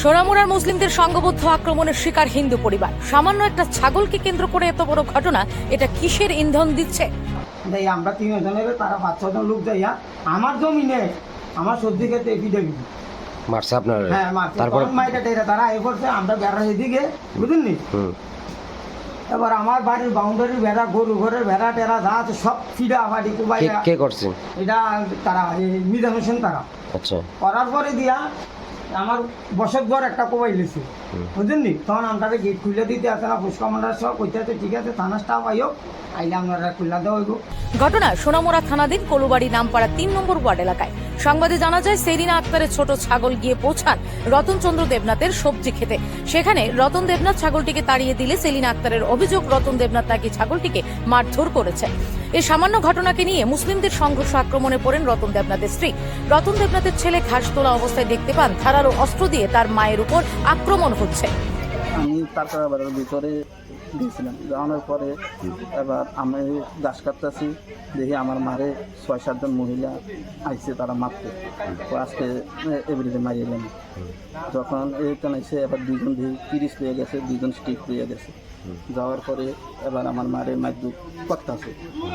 সোনামুড়ার মুসলিমদের সংঘবদ্ধ আক্রমণের শিকার হিন্দু পরিবার। সামান্য একটা ছাগলকে কেন্দ্র করে এত বড় ঘটনা এটা কিসের ইন্ধন দিচ্ছে? দেয় আমরা তিনজনের তারা পাঁচ ছজন লোক যাইয়া আমার জমিনে আমার সবজি খেতে মারছে আপনার? হ্যাঁ মারছে। তারপর? মাইটা টেরা তারা এ করছে আমরা বেড়ার এদিকে বুঝলেন হুম। এবার আমার বাড়ির বাউন্ডারির ভেড়া গরু ঘরের ভেড়া টেরা যা আছে সব ফিডা বাড়ি কুবাই কে কে করছে? এটা তারা মিজান হোসেন তারা। আচ্ছা। করার পরে দিয়া আমার বসত ঘর একটা কোবাই লেছে। বুঝলেন তখন আমরা গেট খুলে দিতে আছে না পুষ্কা মন্ডার সব কইতে আছে, ঠিক আছে, থানা স্টাফ আইও আইলে আপনারা খুলে দেওয়া হইব। ঘটনা সোনামুড়া থানাধীন কলুবাড়ি নামপাড়া তিন নম্বর ওয়ার্ড এলাকায়। সংবাদে জানা যায়, সেরিনা আক্তারের ছোট ছাগল গিয়ে পৌঁছান রতনচন্দ্র দেবনাথের সবজি খেতে। সেখানে রতন দেবনাথ ছাগলটিকে তাড়িয়ে দিলে সেলিনা আক্তারের অভিযোগ, রতন দেবনাথ তাকে ছাগলটিকে মারধর করেছে। এই সামান্য ঘটনাকে নিয়ে মুসলিমদের সংঘর্ষ আক্রমণে পড়েন রতন দেবনাথের স্ত্রী। রতন দেবনাথের ছেলে ঘাস তোলা অবস্থায় দেখতে পান, ধারালো অস্ত্র দিয়ে তার মায়ের উপর আক্রমণ হচ্ছে। আমি আবার ভিতরে গিয়েছিলাম যাওয়ানোর পরে এবার আমি গাছ কাটতেছি, দেখি আমার মারে ছয় সাতজন মহিলা আইছে তারা মারতে। তো আজকে এভরিডে মারিয়ে যখন এইখানে এসে এবার দুজন তিরিশ পেয়ে গেছে দুজন স্টিক পেয়ে গেছে। যাওয়ার পরে এবার আমার মারে মাইদু করতেছে।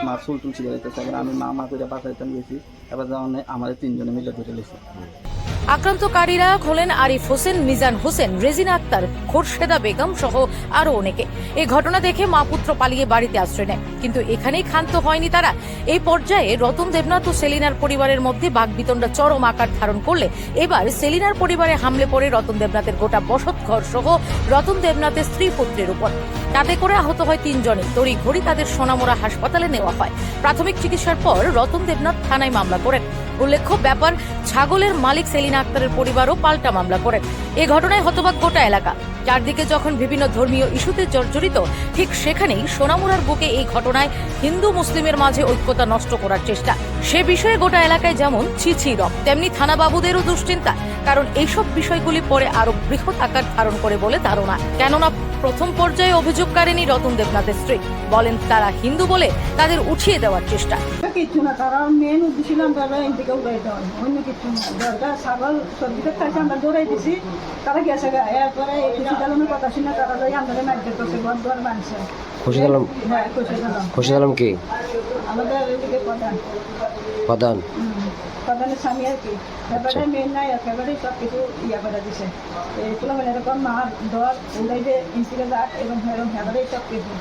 মার চুল টুল এবার আমি মা মা করে বাঁচাইতে গেছি। এবার যখন আমাদের তিনজনে মিলে ধরে লেছে। আক্রান্তকারীরা হলেন আরিফ হোসেন, মিজান হোসেন, রেজিনা আক্তার, খোরশেদা বেগম সহ আরও অনেকে। এই ঘটনা দেখে মা পুত্র পালিয়ে বাড়িতে আশ্রয় নেয় কিন্তু এখানেই ক্ষান্ত হয়নি তারা। এই পর্যায়ে রতন দেবনাথ ও সেলিনার পরিবারের মধ্যে বাগবিতণ্ডা চরম আকার ধারণ করলে এবার সেলিনার পরিবারে হামলে পড়ে রতন দেবনাথের গোটা বসত ঘর সহ রতন দেবনাথের স্ত্রী পুত্রের উপর। তাতে করে আহত হয় তিনজনে তড়ি ঘড়ি তাদের সোনামোড়া হাসপাতালে নেওয়া হয়। প্রাথমিক চিকিৎসার পর রতন দেবনাথ থানায় মামলা করেন। উল্লেখ্য ব্যাপার, ছাগলের মালিক সেলিনা আক্তারের পরিবারও পাল্টা মামলা করেন এ ঘটনায় হতবাক গোটা এলাকা। চারদিকে যখন বিভিন্ন ধর্মীয় ইস্যুতে জর্জরিত, ঠিক সেখানেই সোনামুড়ার বুকে এই ঘটনায় হিন্দু মুসলিমের মাঝে ঐক্যতা নষ্ট করার চেষ্টা। সে বিষয়ে গোটা এলাকায় যেমন ছিছি রক তেমনি থানাবাবুদেরও দুশ্চিন্তা। কারণ এইসব বিষয়গুলি পরে আরও বৃহৎ আকার ধারণ করে বলে ধারণা। কেননা প্রথম পর্যায়ে অভিযোগকারিনী রতন দেবনাথের স্ত্রী। বলেন তারা হিন্দু বলে তাদের উঠিয়ে দেওয়ার চেষ্টা। কিচ্ছু না তারা মেন উদ্দেশ্য আমরা এন উড়াই দেওয়া। অন্য কিছু না। দরকার ছাগল সবজিতে খাইছে আমরা দৌড়াই দিছি। তারা গেছে। এরপরে খুশি কথা শুনে তারা লই আমাদের মারধর করছে ঘর মানছে আলম হ্যাঁ খুশি আলম কি? আমাদের এদিকে প্রধান। প্রধান? প্রধানের স্বামী আর কি। এবারে মেন নাই একেবারে সব কিছু ইয়া করে দিছে। এগুলো মানে এরকম মার দর উড়াইবে ইনসিডেন্ট এবং এরকম এবারে সব কিছু